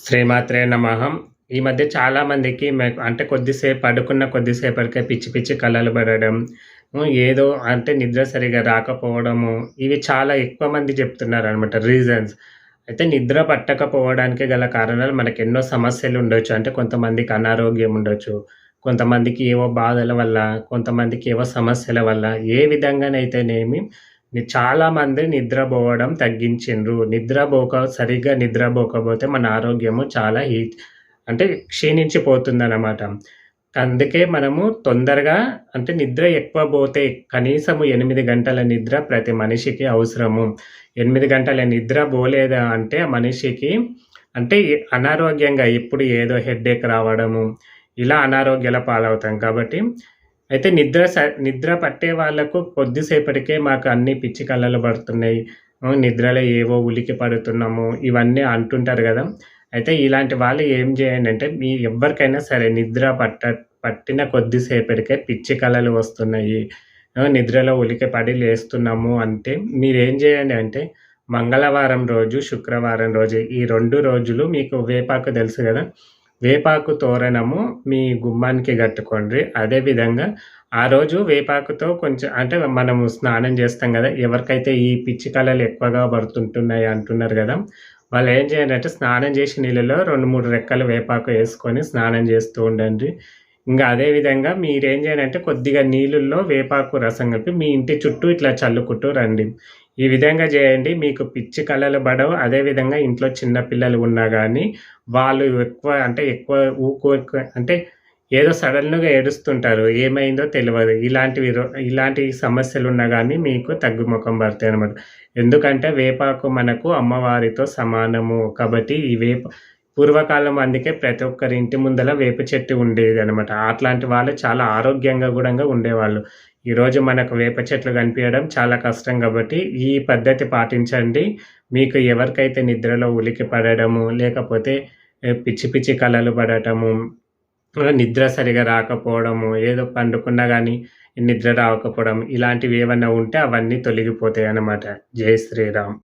శ్రీమాత్రే నమహం ఈ మధ్య చాలామందికి అంటే కొద్దిసేపు పడుకున్న కొద్దిసేపటికే పిచ్చి పిచ్చి కలలు పడడం ఏదో అంటే నిద్ర సరిగా రాకపోవడము ఇవి చాలా ఎక్కువ మంది చెప్తున్నారు అనమాట రీజన్స్ అయితే నిద్ర పట్టకపోవడానికి గల కారణాలు మనకి ఎన్నో సమస్యలు ఉండొచ్చు. అంటే కొంతమందికి అనారోగ్యం ఉండొచ్చు కొంతమందికి ఏవో బాధల వల్ల కొంతమందికి ఏవో సమస్యల వల్ల ఏ విధంగానైతేనేమి చాలా మంది నిద్రపోవడం తగ్గించిండ్రు. నిద్రపోక సరిగ్గా నిద్రపోకపోతే మన ఆరోగ్యము చాలా హీ అంటే క్షీణించిపోతుందన్నమాట. అందుకే మనము తొందరగా అంటే నిద్ర ఎక్కువ పోతే కనీసము ఎనిమిది గంటల నిద్ర ప్రతి మనిషికి అవసరము. ఎనిమిది గంటల నిద్ర పోలేదా అంటే మనిషికి అంటే అనారోగ్యంగా ఎప్పుడు ఏదో హెడ్ఏక్ రావడము ఇలా అనారోగ్యాల పాలవుతాం. కాబట్టి అయితే నిద్ర స నిద్ర పట్టే వాళ్ళకు కొద్దిసేపటికే మాకు అన్ని పిచ్చి కళలు పడుతున్నాయి. నిద్రలో ఏవో ఉలికి పడుతున్నాము ఇవన్నీ అంటుంటారు కదా. అయితే ఇలాంటి వాళ్ళు ఏం చేయండి అంటే మీ ఎవరికైనా సరే నిద్ర పట్ట పట్టిన కొద్దిసేపటికే పిచ్చి కళలు వస్తున్నాయి. నిద్రలో ఉలికి పడి లేస్తున్నాము అంటే మీరేం చేయండి అంటే మంగళవారం రోజు శుక్రవారం రోజు ఈ రెండు రోజులు మీకు వేపాకు తెలుసు కదా. వేపాకు తోరణము మీ గుమ్మానికి కట్టుకోండి. అదేవిధంగా ఆ రోజు వేపాకుతో కొంచెం అంటే మనము స్నానం చేస్తాం కదా ఎవరికైతే ఈ పిచ్చి కళలు ఎక్కువగా పడుతుంటున్నాయి అంటున్నారు కదా వాళ్ళు ఏం చేయండి అంటే స్నానం చేసే నీళ్ళలో రెండు మూడు రెక్కలు వేపాకు వేసుకొని స్నానం చేస్తూ ఉండండి. ఇంకా అదే విధంగా మీరేం చేయాలంటే కొద్దిగా నీళ్ళల్లో వేపాకు రసం కలిపి మీ ఇంటి చుట్టూ ఇట్లా చల్లుకుంటూ రండి. ఈ విధంగా చేయండి. మీకు పిచ్చి కళలు పడవు. అదే విధంగా ఇంట్లో చిన్న పిల్లలు ఉన్నా కానీ వాళ్ళు ఎక్కువ అంటే ఎక్కువ ఊకో అంటే ఏదో సడన్గా ఏడుస్తుంటారు. ఏమైందో తెలియదు ఇలాంటివి రో- ఇలాంటి సమస్యలు ఉన్నా కానీ మీకు తగ్గుముఖం పడతాయి అనమాట ఎందుకంటే వేపాకు మనకు అమ్మవారితో సమానము. కాబట్టి ఈ వేప పూర్వకాలం అందుకే ప్రతి ఒక్కరి ఇంటి ముందల వేప చెట్టు ఉండేది అనమాట అట్లాంటి వాళ్ళు చాలా ఆరోగ్యంగా కూడా ఉండేవాళ్ళు. ఈరోజు మనకు వేప చెట్లు కనిపించడం చాలా కష్టం కాబట్టి ఈ పద్ధతి పాటించండి. మీకు ఎవరికైతే నిద్రలో ఉలికి పడడము లేకపోతే పిచ్చి పిచ్చి కలలు పడటము నిద్ర సరిగా రాకపోవడము ఏదో పండుకున్నా కానీ నిద్ర రాకపోవడం ఇలాంటివి ఏమన్నా ఉంటే అవన్నీ తొలగిపోతాయి అన్నమాట జై శ్రీరామ్.